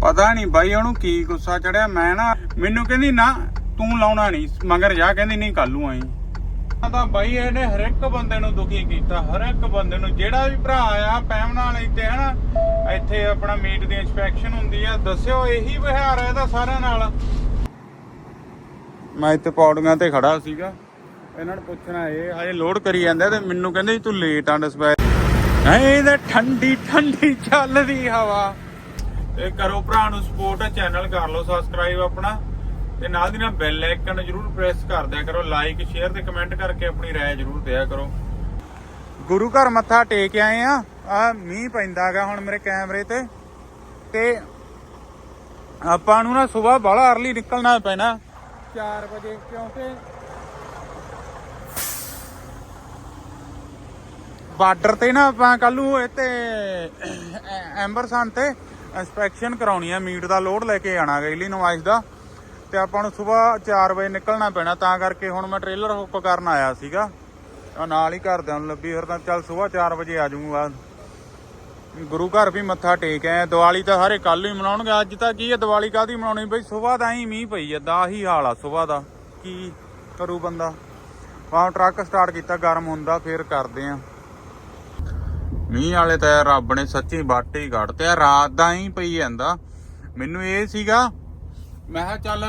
ਪਤਾ ਨਹੀਂ ਬਾਈ ਉਹਨੂੰ ਕੀ ਗੁੱਸਾ ਚੜਿਆ ਮੈਂ ਨਾ ਮੈਨੂੰ ਕਹਿੰਦੀ ਨਾ ਤੂੰ ਲਾਉਣਾ ਨਹੀਂ ਮਗਰ ਜਾ ਕਹਿੰਦੀ ਨਹੀਂ ਕੱਲੂ ਆਈ। ਤਾਂ ਬਾਈ ਇਹਨੇ ਹਰ ਇੱਕ ਬੰਦੇ ਨੂੰ ਦੁਖੀ ਕੀਤਾ ਹਰ ਇੱਕ ਬੰਦੇ ਨੂੰ ਜਿਹੜਾ ਵੀ ਭਰਾ ਆ ਪੈਮ ਨਾਲ ਇੱਥੇ ਹਨਾ ਇੱਥੇ ਆਪਣਾ ਮੀਟ ਦੀ ਇਨਸਪੈਕਸ਼ਨ ਹੁੰਦੀ ਆ ਦੱਸਿਓ ਇਹੀ ਵਿਹਾਰ ਹੈ ਇਹਦਾ ਸਾਰਿਆਂ ਨਾਲ। ਮੈਂ ਇੱਥੇ ਪੌੜੀਆਂ ਤੇ ਖੜਾ ਸੀਗਾ ਇਹਨਾਂ ਨੂੰ ਪੁੱਛਣਾ ਇਹ ਹਜੇ ਲੋਡ ਕਰੀ ਜਾਂਦੇ ਤੇ ਮੈਨੂੰ ਕਹਿੰਦੇ ਤੂੰ ਲੇਟ ਆ ਡਿਸਪੈਚ ਨਹੀਂ ਤੇ ਠੰਡੀ ਠੰਡੀ ਚੱਲਦੀ ਹਵਾ। ਤੇ ਕਰੋ ਭਰਾ ਨੂੰ ਸਪੋਰਟ ਚੈਨਲ ਕਰ ਲਓ ਸਬਸਕ੍ਰਾਈਬ ਆਪਣਾ ਤੇ ਨਾਲ ਦੀ ਨਾਲ ਬੈਲ ਆਈਕਨ ਜਰੂਰ ਪ੍ਰੈਸ ਕਰ ਦਿਆ ਕਰੋ ਲਾਈਕ ਸ਼ੇਅਰ ਤੇ ਕਮੈਂਟ ਕਰਕੇ ਆਪਣੀ رائے ਜਰੂਰ ਦਿਆ ਕਰੋ ਗੁਰੂ ਘਰ ਮੱਥਾ ਟੇਕ ਆਏ ਆ ਆ ਮੀਂਹ ਪੈਂਦਾਗਾ ਹੁਣ ਮੇਰੇ ਕੈਮਰੇ ਤੇ ਤੇ ਆਪਾਂ ਨੂੰ ਨਾ ਸਵੇਰ ਬੜਾ ਅਰਲੀ ਨਿਕਲਣਾ ਪੈਣਾ 4 ਵਜੇ ਕਿਉਂਕਿ ਬਾਰਡਰ ਤੇ ਨਾ ਆਪਾਂ ਕੱਲ ਨੂੰ ਇੱਥੇ ਐਂਬਰਸਨ ਤੇ ਇਨਸਪੈਕਸ਼ਨ ਕਰਾਉਣੀ ਆ, ਮੀਟ ਦਾ ਲੋਡ ਲੈ ਕੇ ਆਣਾ ਗਾ ਇਲੀ ਇਲੀਨੋਇਸ ਦਾ। ਤੇ ਆਪਾਂ ਨੂੰ ਸਵੇਰ 4 ਵਜੇ ਨਿਕਲਣਾ ਪੈਣਾ, ਤਾਂ ਕਰਕੇ ਹੁਣ ਮੈਂ ਟ੍ਰੇਲਰ ਹੁੱਕ ਕਰਨ ਆਇਆ ਸੀਗਾ। ਨਾਲ ਹੀ ਘਰਦਿਆਂ ਨੂੰ ਲੱਭੀ, ਫਿਰ ਤਾਂ ਚੱਲ ਸਵੇਰ 4 ਵਜੇ ਆ ਜਾਊਂਗਾ ਗੁਰੂ ਘਰ ਵੀ ਮੱਥਾ ਟੇਕ ਆਏ ਦੀਵਾਲੀ ਤਾਂ ਸਾਰੇ ਕੱਲ ਹੀ ਮਨਾਉਣਗੇ, ਅੱਜ ਤਾਂ ਕੀ ਹੈ ਦੀਵਾਲੀ ਕਾਦੀ ਮਨਾਉਣੀ ਬਈ? ਸਵੇਰ ਦਾ ਹੀ ਮੀਂਹ ਪਈ ਜਾਂਦਾ ਆਹੀ ਹਾਲ ਆ ਸਵੇਰ ਦਾ। ਕੀ ਕਰੂ ਬੰਦਾ? ਆਹ ਟਰੱਕ ਸਟਾਰਟ ਕੀਤਾ, ਗਰਮ ਹੁੰਦਾ, ਫੇਰ ਕਰਦੇ ਆ। ਮੀਂਹ ਵਾਲੇ ਤਾਂ ਰੱਬ ਨੇ ਸੱਚੀ ਬਾਟੇ ਹੀ ਕੱਢਤੇ ਆ ਰਾਤ ਦਾ ਹੀ ਪਈ ਜਾਂਦਾ। ਮੈਨੂੰ ਇਹ ਸੀਗਾ, ਮੈਂ ਕਿਹਾ ਚੱਲ,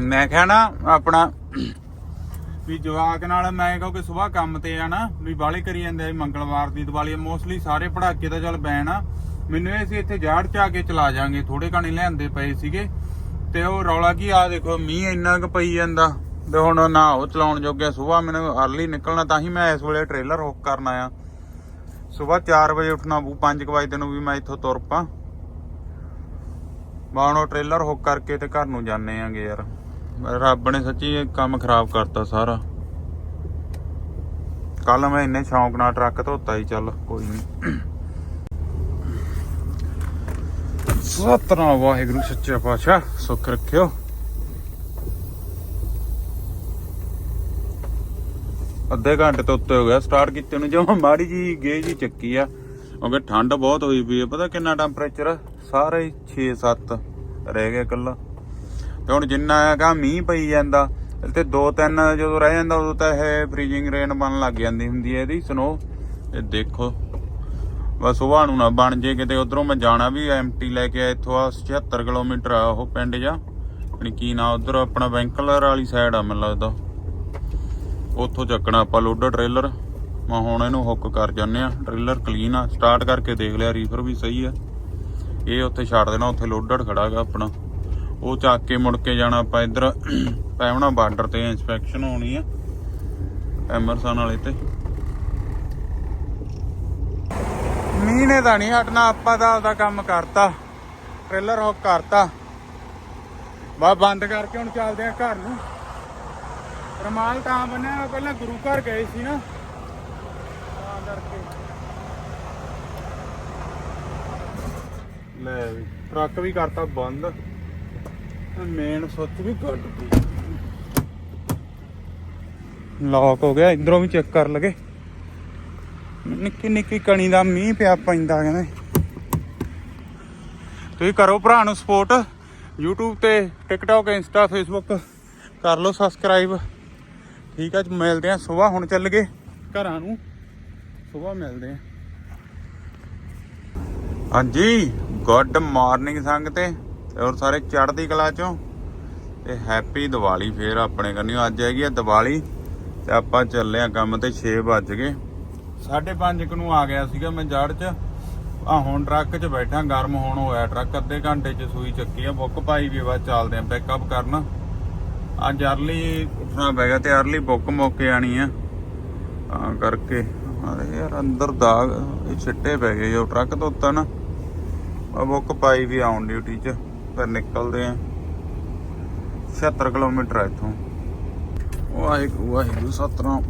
ਮੈਂ ਕਿਹਾ ਨਾ ਆਪਣਾ ਵੀ ਜਵਾਕ ਨਾਲ ਮੈਂ ਕਿਉਂਕਿ ਸਵੇਰ ਕੰਮ ਤੇ ਆ ਨਾ, ਵੀ ਬਾਲੇ ਕਰੀ ਜਾਂਦੇ ਆ ਮੰਗਲਵਾਰ ਦੀ ਦੀਵਾਲੀ ਮੋਸਟਲੀ ਸਾਰੇ ਪੜਾਕੇ ਦਾ ਚੱਲ ਬੈਨ ਆ। ਮੈਨੂੰ ਇਹ ਸੀ ਇੱਥੇ ਜਾੜ ਚ ਕੇ ਚਲਾ ਜਾਾਂਗੇ ਥੋੜੇ ਕਣੀ ਲਿਆਂਦੇ ਪਏ ਸੀਗੇ। ਤੇ ਉਹ ਰੌਲਾ ਕੀ ਆ ਦੇਖੋ, ਮੀਂਹ ਇੰਨਾ ਕੁ ਪਈ ਜਾਂਦਾ। ਤੇ ਹੁਣ ਨਾ ਉਹ ਚਲਾਉਣ ਜੋਗਿਆ ਸਵੇਰ ਮੈਨੂੰ ਅਰਲੀ ਨਿਕਲਣਾ ਤਾਂ ਹੀ ਮੈਂ ਇਸ ਵੇਲੇ ਟ੍ਰੇਲਰ ਹੁੱਕ ਕਰਨ ਆਇਆ। ਸਵੇਰ 4 ਵਜੇ ਉੱਠਣਾ ਪਊ 5 ਵਜੇ ਨੂੰ ਵੀ ਮੈਂ ਇੱਥੋਂ ਤੁਰ ਪਾ। ਬਾਣੋ ਟ੍ਰੇਲਰ ਹੁੱਕ ਕਰਕੇ ਤੇ ਘਰ ਨੂੰ ਜਾਣੇ ਆਂਗੇ ਯਾਰ। ਰੱਬ ਨੇ ਸੱਚੀ ਇਹ ਕੰਮ ਖਰਾਬ ਕਰਤਾ ਸਾਰਾ। ਕੱਲ ਮੈਂ ਇੰਨੇ ਸ਼ੌਂਕ ਨਾਲ ਟਰੱਕ ਧੋਤਾ ਹੀ ਚੱਲ ਕੋਈ ਨਹੀਂ ਸਤਨਾਮ ਵਾਹਿਗੁਰੂ, ਸੱਚਾ ਪਾਤਸ਼ਾਹ, ਸੁੱਖ ਰੱਖਿਓ। ਅੱਧੇ ਘੰਟੇ ਤੋਂ ਉੱਤੇ ਹੋ ਗਿਆ। ਸਟਾਰਟ ਕੀਤੇ ਨੂੰ ਜਮਾ ਮਾੜੀ ਜੀ ਗੇ ਜੀ ਚੱਕੀ ਆ। ਕਿਉਂਕਿ ਠੰਡ ਬਹੁਤ ਹੋਈ ਪਈ ਹੈ ਪਤਾ ਕਿੰਨਾ ਟੈਂਪਰੇਚਰ ਸਾਰੇ 6-7 ਰਹਿ ਗਿਆ ਕੱਲਾ ਤੇ ਹੁਣ ਜਿੰਨਾ ਹੈਗਾ ਮੀਂਹ ਪਈ ਜਾਂਦਾ ਤੇ ਦੋ ਤਿੰਨ ਜਦੋਂ ਰਹਿ ਜਾਂਦਾ, ਉਦੋਂ ਤਾਂ ਇਹ ਫ੍ਰੀਜ਼ਿੰਗ ਰੇਨ ਬਣ ਲੱਗ ਜਾਂਦੀ ਹੁੰਦੀ ਹੈ ਇਹਦੀ। ਸਨੋ ਇਹ ਦੇਖੋ। ਬਸ ਉਹ ਨੂੰ ਨਾ ਬਣ ਜੇ ਕਿਤੇ। ਉਧਰੋਂ ਮੈਂ ਜਾਣਾ ਵੀ ਐਮਟੀ ਲੈ ਕੇ ਇੱਥੋਂ ਆ 76 ਕਿਲੋਮੀਟਰ ਆ ਉਹ ਪਿੰਡ ਜਾ। ਆਪਣੀ ਕੀ ਨਾ, ਉਧਰ ਆਪਣਾ ਬੈਂਕਲਰ ਵਾਲੀ ਸਾਈਡ ਆ ਮੈਨੂੰ ਲੱਗਦਾ। ਉੱਥੋਂ ਚੱਕਣਾ ਆਪਾਂ ਲੋਡਰ ਟ੍ਰੇਲਰ। ਮੈਂ ਹੁਣ ਇਹਨੂੰ ਹੁੱਕ ਕਰ ਜਾਂਦੇ ਆ ਟ੍ਰੇਲਰ ਕਲੀਨ ਆ। ਸਟਾਰਟ ਕਰਕੇ ਦੇਖ ਲਿਆ ਰੀਫਰ ਵੀ ਸਹੀ ਆ। ਇਹ ਉੱਥੇ ਛੱਡ ਦੇਣਾ, ਉੱਥੇ ਲੋਡਰ ਖੜਾਗਾ ਆਪਣਾ। ਉਹ ਚੱਕ ਕੇ ਮੁੜ ਕੇ ਜਾਣਾ ਆਪਾਂ ਇੱਧਰ। ਪੈਵਣਾ ਬਾਰਡਰ ਤੇ ਇਨਸਪੈਕਸ਼ਨ ਹੋਣੀ ਆ। ਐਮਰਸਨ ਵਾਲੇ ਤੇ। ਮੀਂਹ ਨੇ ਤਾਂ ਨਹੀਂ ਹਟਣਾ, ਆਪਾਂ ਦਾ ਉਹਦਾ ਕੰਮ ਕਰਤਾ। ਟ੍ਰੇਲਰ ਹੁੱਕ ਕਰਤਾ। ਬਾ ਬੰਦ ਕਰਕੇ ਹੁਣ ਚੱਲਦੇ ਆ ਘਰ ਨੂੰ। ਰਮਾਲ ਤਾਂ ਬੰਨਿਆ ਪਹਿਲਾਂ ਗੁਰੂ ਘਰ ਗਏ ਸੀ ਨਾ। ਤਾਂ ਕਰਕੇ। ਲੈ ਵੀ ਟਰੱਕ ਵੀ ਕਰਤਾ ਬੰਦ। ਮੇਨ ਸੁੱਚ ਵੀ ਕੱਢ ਦਿੱਤੀ। ਲੌਕ ਹੋ ਗਿਆ ਇਧਰੋਂ ਵੀ ਚੈੱਕ ਕਰ ਲਗੇ। ਨਿੱਕੀ ਨਿੱਕੀ ਕਣੀ ਦਾ ਮੀਂਹ ਪਿਆ ਪੈਂਦਾ ਕਹਿੰਦੇ। ਤੁਸੀਂ ਕਰੋ ਭਰਾ ਨੂੰ ਸਪੋਰਟ YouTube ਤੇ TikTok Insta Facebook ਕਰ ਲਓ ਸਬਸਕ੍ਰਾਈਬ ਠੀਕ ਆ ਮਿਲਦੇ ਆ ਸਵੇਰ, ਹੁਣ ਚੱਲ ਗਏ ਘਰਾਂ ਨੂੰ। ਸਵੇਰ ਮਿਲਦੇ ਆ। ਹਾਂਜੀ ਗੁੱਡ ਮਾਰਨਿੰਗ ਸੰਗ ਤੇ, ਔਰ ਸਾਰੇ ਚੜ੍ਹਦੀ ਕਲਾ ਚੋਂ। ਤੇ ਹੈਪੀ ਦੀਵਾਲੀ ਫੇਰ ਆਪਣੇ ਕੰਨਿਓ, ਅੱਜ ਹੈਗੀ ਆ ਦੀਵਾਲੀ, ਤੇ ਆਪਾਂ ਚੱਲੇ ਆ ਕੰਮ ਤੇ 6 ਵੱਜ ਗਏ। 5:30 ਨੂੰ ਆ ਗਿਆ ਸੀਗਾ ਮੈਂ ਜੜ ਚ। ਆ ਹੁਣ ਟਰੱਕ 'ਚ ਬੈਠਾ, ਗਰਮ ਹੋਣ ਹੋਇਆ ਟਰੱਕ, ਅੱਧੇ ਘੰਟੇ 'ਚ ਸੂਈ ਚੱਕੀ ਆ, ਬੁੱਕ ਪਾਈ ਵੀ ਵਾ ਚੱਲਦੇ ਆ, ਬੈਕਅਪ ਕਰਨ। ਅੱਜ ਅਰਲੀ ਉੱਠਣਾ ਪੈ ਗਿਆ ਤੇ ਅਰਲੀ ਬੁੱਕ ਮੌਕੇ ਆਣੀ ਆ। ਤਾਂ ਕਰਕੇ ਅਰੇ ਯਾਰ ਅੰਦਰ ਦਾਗ, ਇਹ ਛਿੱਟੇ ਪੈ ਗਏ ਜੋ ਟਰੱਕ ਤੋਂ ਉੱਤਾ ਨਾ। ਆ ਬੁੱਕ ਪਾਈ ਵੀ ਆਉਣ ਡਿਊਟੀ 'ਚ, ਫਿਰ ਨਿਕਲਦੇ ਆ। 76 ਕਿਲੋਮੀਟਰ ਆ ਇੱਥੋਂ। ਵਾਹਿਗੁਰੂ ਵਾਹਿਗੁਰੂ, ਸਤਨਾਮ।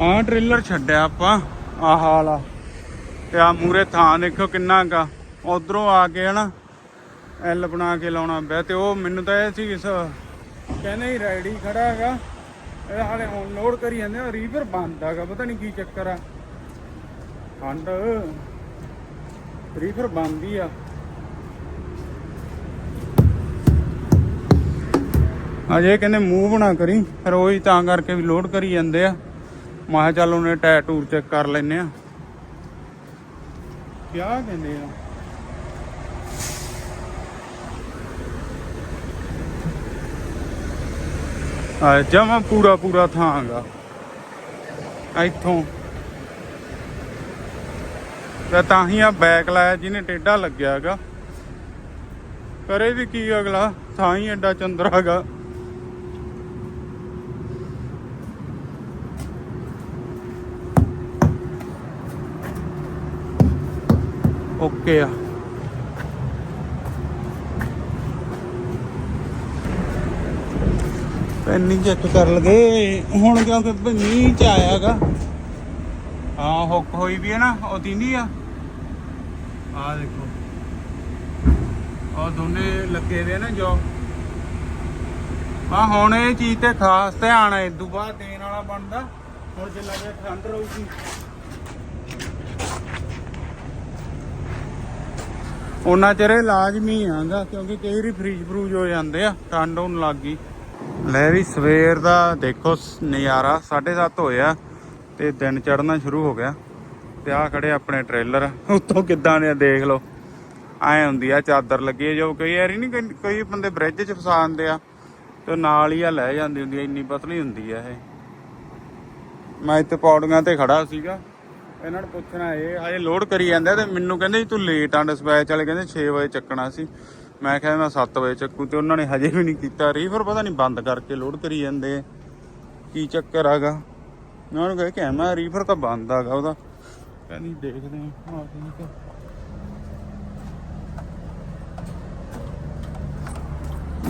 ਆ ਟ੍ਰੇਲਰ ਛੱਡਿਆ ਆਪਾਂ ਆ ਹਾਲ ਆ। ਤੇ ਆ ਮੂਰੇ ਥਾਂ ਦੇਖੋ ਕਿੰਨਾ ਕਾ ਉਧਰੋਂ ਆ ਕੇ ਹਨਾ ਐਲ ਬਣਾ ਕੇ ਲਾਉਣਾ ਪਿਆ ਤੇ ਉਹ ਮੈਨੂੰ ਤਾਂ ਇਹ ਸੀ ਇਸ ਕਹਿੰਦੇ ਹੀ ਰੈਡੀ ਖੜਾ ਹੈਗਾ। ਇਹ ਹਾਲੇ ਹੁਣ ਲੋਡ ਕਰੀ ਜਾਂਦੇ ਆ ਰੀਵਰ ਬੰਦ ਹੈਗਾ, ਪਤਾ ਨਹੀਂ ਕੀ ਚੱਕਰ ਆ। ਠੰਡ ਰੀਫਰ ਬੰਦੀ ਆ। ਅਜੇ ਕਹਿੰਦੇ ਮੂਵ ਨਾ ਕਰੀ, ਫਿਰ ਤਾਂ ਕਰਕੇ ਵੀ ਲੋਡ ਕਰੀ ਜਾਂਦੇ ਆ। ਮੈਂ ਕਿਹਾ ਚੱਲ ਉਹਨੇ ਟਾਇਰ ਟੂਰ ਚੈੱਕ ਕਰ ਲੈਨੇ ਆ। ਕਿਆ ਕਹਿੰਦੇ ਆ? ਜਮਾ ਪੂਰਾ ਪੂਰਾ ਥਾਂਗਾ। ਇੱਥੋਂ। ਤੇ ਤਾਂ ਹੀ ਆ ਬੈਕ ਲਾਇਆ ਜਿਹਨੇ ਟੇਡਾ ਲੱਗਿਆ ਹੈਗਾ। ਕਰੇ ਵੀ ਕੀ ਅਗਲਾ ਥਾਂ ਹੀ ਐਡਾ ਚੰਦਰਾ ਹੈਗਾ। ਓਕੇ ਆ। ਪੈਨੀ ਚੈੱਕ ਕਰ ਲਗੇ। ਹੁਣ ਕਿਉਂਕਿ ਮੀਂਹ ਚ ਆਇਆਗਾ। ਹਾਂ, ਹੁੱਕ ਹੋਈ ਵੀ ਹੈ ਨਾ, ਉਹ ਤਿੰਦੀ ਆ। ਆ ਦੇਖੋ। ਉਹ ਦੋਨੇ ਲੱਗੇ ਵੇ ਨਾ ਜੋ। ਆ ਹੁਣ ਇਹ ਚੀਜ਼ ਤੇ ਖਾਸ ਧਿਆਨ ਹੈ ਇਦੋਂ ਬਾਅਦ ਦੇਣ ਵਾਲਾ ਬਣਦਾ। ਹੁਣ ਜੇ ਠੰਡ ਰਹੂਗੀ। ਉਹਨਾਂ ਚਿਰ ਲਾਜ਼ਮੀ ਆਂਗਾ, ਕਿਉਂਕਿ ਕਈ ਵਾਰੀ ਫ੍ਰੀਜ ਫਰੂਜ ਹੋ ਜਾਂਦੇ ਆ, ਠੰਡ ਹੋਣ ਲੱਗ ਗਈ। ਲੈ ਵੀ ਸਵੇਰ ਦਾ ਦੇਖੋ ਸ- ਨਜ਼ਾਰਾ 7:30 ਹੋਇਆ ਤੇ ਦਿਨ ਚੜਨਾ ਸ਼ੁਰੂ ਹੋ ਗਿਆ। ਤੇ ਆ ਖੜੇ ਆਪਣੇ ਟ੍ਰੇਲਰ, ਉੱਤੋਂ ਕਿੱਦਾਂ ਨੇ ਦੇਖ ਲਓ। ਐ ਹੁੰਦੀ ਆ, ਚਾਦਰ ਲੱਗੀ ਆ, ਜੋ ਕਈ ਵਾਰੀ ਨਹੀਂ ਕਈ ਬੰਦੇ ਬ੍ਰਿਜ 'ਚ ਫਸਾ ਦਿੰਦੇ ਆ ਤੇ ਨਾਲ ਹੀ ਆ ਲੈ ਜਾਂਦੀ ਹੁੰਦੀ ਆ, ਇੰਨੀ ਪਤਲੀ ਹੁੰਦੀ ਆ ਇਹ। ਮੈਂ ਇੱਥੇ ਪੌੜੀਆਂ ਤੇ ਖੜਾ ਸੀਗਾ, ਇਹਨਾਂ ਨੂੰ ਪੁੱਛਣਾ ਇਹ, ਹਜੇ ਲੋਡ ਕਰੀ ਜਾਂਦੇ ਤੇ ਮੈਨੂੰ ਕਹਿੰਦੇ ਸੀ ਤੂੰ ਲੇਟ ਆ ਡਿਸਪੈਚ ਵਾਲੇ ਕਹਿੰਦੇ 6 ਵਜੇ ਚੱਕਣਾ ਸੀ। ਮੈਂ ਕਿਹਾ ਮੈਂ 7 ਵਜੇ ਚੱਕੂ ਤੇ ਉਹਨਾਂ ਨੇ ਹਜੇ ਵੀ ਨਹੀਂ ਕੀਤਾ। ਰੀਫਰ ਪਤਾ ਨਹੀਂ ਬੰਦ ਕਰਕੇ ਲੋਡ ਕਰੀ ਜਾਂਦੇ। ਕੀ ਚੱਕਰ ਆਗਾ ਮੈਂ ਉਹਨੂੰ ਕਹਿ ਕੇ ਮੈਂ ਰੀਫਰ ਤਾਂ ਬੰਦ ਆਗਾ ਉਹਦਾ। ਕਹਿੰਦੀ ਦੇਖਦੇ ਆ ਹਾਂ ਠੀਕ ਆ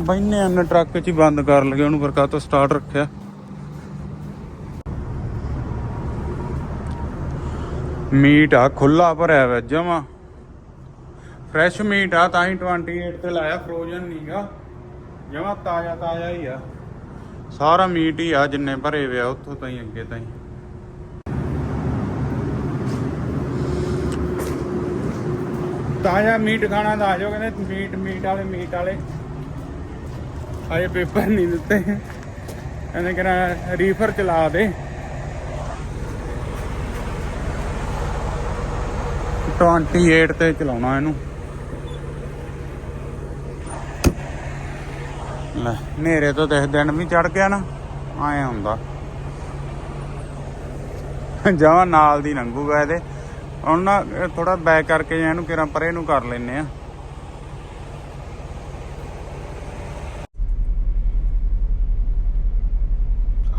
ਬੈਨੇ ਅੰਨ ਟਰੱਕ 'ਚ ਹੀ ਬੰਦ ਕਰ ਲਗੇ ਉਹਨੂੰ ਫਿਰ ਤੋਂ ਸਟਾਰਟ ਰੱਖਿਆ। ਮੀਟ ਆ ਖੁੱਲਾ ਭਰਿਆ ਵਾ ਜਮਾ। ਫਰੈਸ਼ ਮੀਟ ਆ, ਤਾਂ ਹੀ 28 ਤੇ ਲਾਇਆ ਫਰੋਜ਼ਨ ਨਹੀਂਗਾ ਜਮਾ ਤਾਜ਼ਾ ਤਾਜ਼ਾ ਹੀ ਆ। ਸਾਰਾ ਮੀਟ ਹੀ ਆ, ਜਿੰਨੇ ਭਰੇ ਵੇ ਆ, ਉੱਥੋਂ ਤਾਈਂ, ਅੱਗੇ ਤਾਈਂ। ਤਾਜ਼ਾ ਮੀਟ ਖਾਣਾ ਤਾਂ ਆ ਕਹਿੰਦੇ ਮੀਟ ਮੀਟ ਵਾਲੇ ਮੀਟ ਵਾਲੇ। ਆਏ ਪੇਪਰ ਨਹੀਂ ਦਿੱਤੇ। ਕਹਿੰਦੇ ਕਿ ਰੀਫਰ ਚਲਾ ਦੇ। 28 ਤੇ ਚਲਾਉਣਾ ਇਹਨੂੰ। ਲੈ, ਹਨੇਰੇ ਤੋਂ ਦੇਖ ਦਿਨ ਵੀ ਚੜ ਗਿਆ ਨਾ ਆਏ ਹੁੰਦਾ। ਜਮਾਂ ਨਾਲ ਦੀ ਲੰਘੂਗਾ ਇਹਦੇ। ਹੁਣ ਨਾ ਥੋੜਾ ਬੈਕ ਕਰਕੇ ਜਾਂ ਇਹਨੂੰ ਕਿਰਾਂ ਪਰੇ ਨੂੰ ਕਰ ਲੈਨੇ ਆ।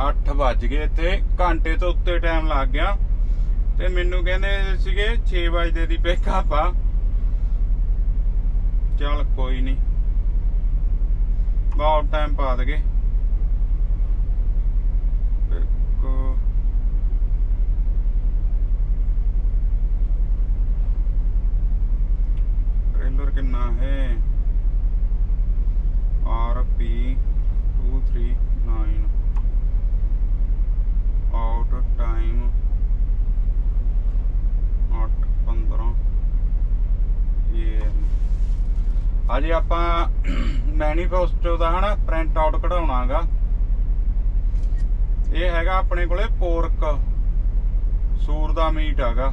ਅੱਠ ਵੱਜ ਗਏ ਤੇ ਘੰਟੇ ਤੋਂ ਉੱਤੇ ਟਾਈਮ ਲੱਗ ਗਿਆ। ਤੇ ਮੈਨੂੰ ਕਹਿੰਦੇ ਸੀਗੇ 6 ਵਜੇ ਦੀ ਪਿਕਅਪ ਆ ਚੱਲ ਕੋਈ ਨਹੀਂ ਬਹੁਤ ਟਾਈਮ ਪਾ ਦਗੇ ਇੱਕ ट्रेलर कितना है R P two three nine out time ਅੱਠ 15 ਇਹ ਅਜੇ ਆਪਾਂ ਮੈਨੀਫੈਸਟੋ ਦਾ ਹਨਾ ਪ੍ਰਿੰਟ ਆਊਟ ਕਢਾਉਣਾਗਾ। ਇਹ ਹੈਗਾ ਆਪਣੇ ਕੋਲੇ ਪੋਰਕ, ਸੂਰ ਦਾ ਮੀਟ ਹੈਗਾ।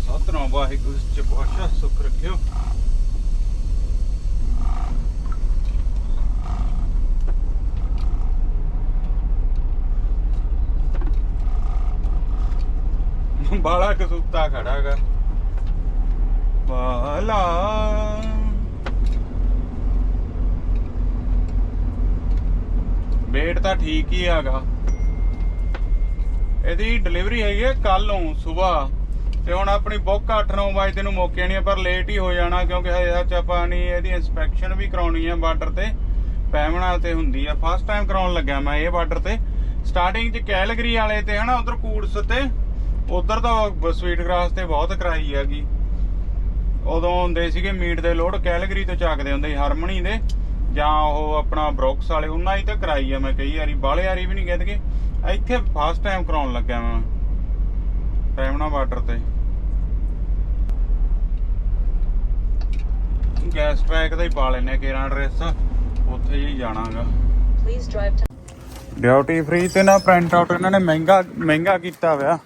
ਸਤਨਾਮ ਵਾਹਿਗੁਰੂ ਜੀ ਪਾਸ਼ਾ ਸੁਖ ਰੱਖਿਓ। ਬਾਲਾ ਕਸੂਤਾ ਖੜਾਗਾ ਬਾਲਾ। ਵੇਟ ਤਾਂ ਠੀਕ ਹੀ ਹੈਗਾ। ਇਹਦੀ ਡਿਲੀਵਰੀ ਹੈਗੀ ਹੈ ਕੱਲ ਨੂੰ ਸਵੇਰ। ਤੇ ਹੁਣ ਆਪਣੀ ਬੁੱਕ 8-9 ਵਜੇ ਤੈਨੂੰ ਮੌਕੇ ਨਹੀਂ ਪਰ ਲੇਟ ਹੀ ਹੋ ਜਾਣਾ, ਕਿਉਂਕਿ ਹਜੇ ਚ ਆਪਾਂ ਨਹੀਂ ਇਹਦੀ ਇਨਸਪੈਕਸ਼ਨ ਵੀ ਕਰਾਉਣੀ ਆ ਬਾਰਡਰ ਤੇ। ਪੈਮਣਾ ਤੇ ਹੁੰਦੀ ਆ। ਫਸਟ ਟਾਈਮ ਕਰਾਉਣ ਲੱਗਿਆ ਮੈਂ ਇਹ ਬਾਰਡਰ ਤੇ। ਸਟਾਰਟਿੰਗ 'ਚ ਕੈਲਗਰੀ ਵਾਲੇ ਤੇ ਹਨਾ, ਉਧਰ ਕੂੜਸ ਤੇ। ਉਧਰ ਤਾਂ ਸਵੀਟ ਗ੍ਰਾਸ ਤੇ ਬਹੁਤ ਕਰਾਈ ਹੈਗੀ। ਉਦੋਂ ਹੁੰਦੇ ਸੀਗੇ ਮੀਟ ਦੇ ਲੋਡ ਕੈਲਗਰੀ ਤੋਂ ਚੱਕਦੇ ਹੁੰਦੇ ਹਰਮਣੀ ਦੇ। ਜਾਂ ਉਹ ਆਪਣਾ ਬਰੌਕਸ ਵਾਲੇ ਉਹਨਾਂ ਹੀ ਤਾਂ ਕਰਾਈ ਆ ਮੈਂ ਕਈ ਵਾਰੀ ਬਾਹਲੇ ਵਾਰੀ ਵੀ ਨਹੀਂ ਕਹਿੰਦੇ ਇੱਥੇ ਫਸਟ ਟਾਈਮ ਕਰਾਉਣ ਲੱਗਿਆ ਮੈਂ। ਟਾਈਮਨਾ ਵਾਟਰ ਤੇ। ਗੈਸ ਟਰੈਕ ਦਾ ਹੀ ਪਾ ਲੈਨੇ ਕੇਰਾਂ ਐਡਰੈਸ ਉੱਥੇ ਹੀ ਜਾਣਾਗਾ। Drive to ਡਿਊਟੀ ਫ੍ਰੀ ਤੇ ਨਾ ਪ੍ਰਿੰਟ ਆਊਟ ਇਹਨਾਂ ਨੇ ਮਹਿੰਗਾ ਮਹਿੰਗਾ ਕੀਤਾ ਹੋਇਆ।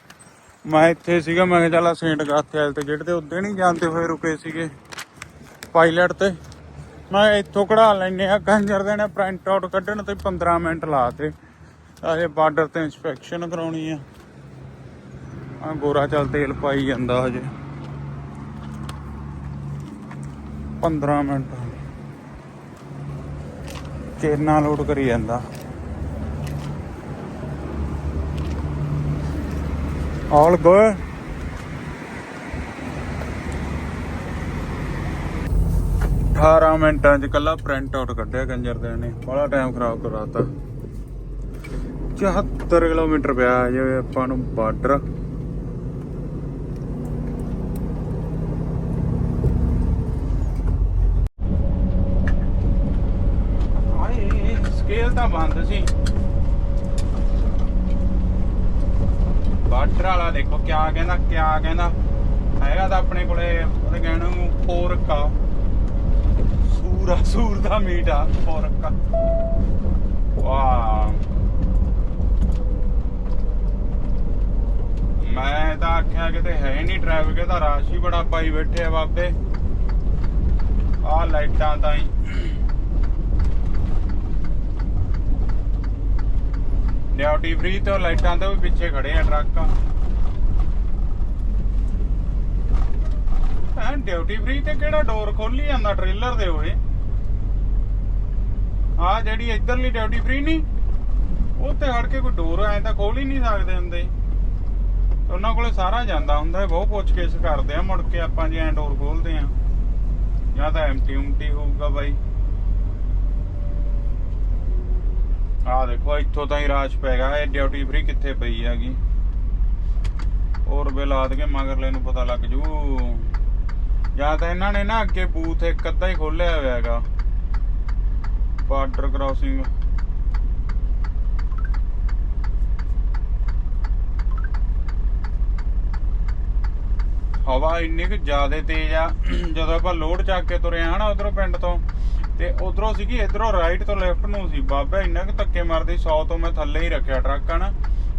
ਮੈਂ ਇੱਥੇ ਸੀਗਾ, ਮੈਂ ਕਿਹਾ ਚੱਲ ਸੇਂਟ ਗਾਥੇਲ ਤੇ ਜਿਹੜੇ ਤੇ ਉੱਦੇ ਨਹੀਂ ਜਾਂਦੇ ਹੋਏ ਰੁਕੇ ਸੀਗੇ ਪਾਇਲਟ ਤੇ। ਮੈਂ ਇੱਥੋਂ ਕਢਾ ਲੈਨੇ ਆ ਕੰਜਰ ਦੇ ਨੇ ਪ੍ਰਿੰਟ ਆਊਟ ਕੱਢਣ ਤੇ 15 ਮਿੰਟ ਲਾਤੇ ਅਜੇ ਬਾਰਡਰ ਤੇ ਇਨਸਪੈਕਸ਼ਨ ਕਰਾਉਣੀ ਆ। ਆ ਗੋਰਾ ਚੱਲ ਤੇਲ ਪਾਈ ਜਾਂਦਾ ਹਜੇ। 15 ਮਿੰਟ। ਚੇਨਾ ਲੋਡ ਕਰੀ ਜਾਂਦਾ। ਆਲ ਗੁੱਡ ਅਠਾਰਾਂ ਮਿੰਟਾਂ ਚ ਕੱਲਾ ਪ੍ਰਿੰਟ ਆਊਟ ਕੱਢਿਆ ਕੰਜਰ ਦੇ ਨੇ। ਬੜਾ ਟਾਈਮ ਖਰਾਬ ਕਰਾਤਾ। 74 ਕਿਲੋਮੀਟਰ ਪਿਆ ਜੇ ਆਪਾਂ ਨੂੰ ਬਾਰਡਰ ਹਾਏ ਸਕੇਲ ਤਾਂ ਬੰਦ ਸੀ ਬਾਰਡਰ ਵਾਲਾ ਦੇਖੋ ਕਿਆ ਕਹਿੰਦਾ ਕਹਿੰਦਾ ਹੈਗਾ ਤਾਂ ਆਪਣੇ ਕੋਲੇ, ਉਹਦੇ ਕਹਿਣ ਨੂੰ ਪੋਰਕਾ ਸੂਰਾ, ਸੂਰ ਦਾ ਮੀਟ ਆ ਪੋਰਕਾ ਵਾਹ। ਮੈਂ ਤਾਂ ਆਖਿਆ ਕਿਤੇ ਹੈ ਨਹੀਂ ਟ੍ਰੈਫਿਕ ਇਹਦਾ ਰਸ਼ ਹੀ ਬੜਾ ਪਾਈ ਬੈਠੇ ਆ ਬਾਬੇ। ਆ ਲਾਈਟਾਂ ਤਾਂ ਹੀ। ਡਿਊਟੀ ਫ੍ਰੀ ਤੋਂ ਲਾਈਟਾਂ ਤੋਂ ਵੀ ਪਿੱਛੇ ਖੜੇ ਆ ਟਰੱਕ। ਐਂ ਡਿਊਟੀ ਫ੍ਰੀ ਤੇ ਕਿਹੜਾ ਡੋਰ ਖੋਲੀ ਜਾਂਦਾ ਟ੍ਰੇਲਰ ਦੇ ਹੋਏ ਆ ਜਿਹੜੀ ਇਧਰਲੀ ਡਿਊਟੀ ਫ੍ਰੀ ਨਹੀਂ ਉਹ ਤੇ ਹੜ ਕੇ ਕੋਈ ਡੋਰ ਐ ਤਾਂ ਖੋਲ ਹੀ ਨਹੀਂ ਸਕਦੇ ਹੁੰਦੇ। ਉਹਨਾਂ ਕੋਲੇ ਸਾਰਾ ਜਾਂਦਾ ਹੁੰਦਾ ਹੈ, ਬਹੁਤ ਪੁੱਛ ਕੇਸ ਕਰਦੇ ਆ, ਮੁੜ ਕੇ ਆਪਾਂ ਜੇ ਐਂ ਡੋਰ ਖੋਲਦੇ ਆ। ਜਾਂ ਤਾਂ ਐਮਟੀ ਉਮਟੀ ਹੋਊਗਾ ਬਾਈ। ਆ ਦੇਖੋ, ਇੱਥੋਂ ਤਾਂ ਹੀ ਰਾਸ਼ ਪੈ ਗਿਆ, ਇਹ ਡਿਊਟੀ ਫ੍ਰੀ ਕਿੱਥੇ ਪਈ ਹੈਗੀ? ਹੋਰ ਬਿਲਾਦ ਕੇ ਮਗਰਲੇ ਨੂੰ ਪਤਾ ਲੱਗ ਜੂ। ਜਾਂ ਤਾਂ ਇਹਨਾਂ ਨੇ ਨਾ ਅੱਗੇ ਬੂਥ ਇੱਕ ਅੱਧਾ ਹੀ ਖੋਲਿਆ ਹੋਇਆ ਹੈਗਾ। Border crossing. ਹਵਾ ਇੰਨੀ ਕੁ ਜ਼ਿਆਦਾ ਤੇਜ਼ ਆ, ਜਦੋਂ ਆਪਾਂ ਲੋਡ ਚੱਕ ਕੇ ਤੁਰੇ ਆ ਨਾ ਉਧਰੋਂ ਪਿੰਡ ਤੋਂ, ਤੇ ਉਧਰੋਂ ਸੀਗੀ, ਇਧਰੋਂ ਰਾਈਟ ਤੋਂ ਲੈਫਟ ਨੂੰ ਸੀ। ਬਾਬਾ ਇੰਨਾ ਕੁ ਧੱਕੇ ਮਾਰਦੀ 100 ਤੋਂ ਮੈਂ ਥੱਲੇ ਹੀ ਰੱਖਿਆ ਟਰੱਕ ਹਨ।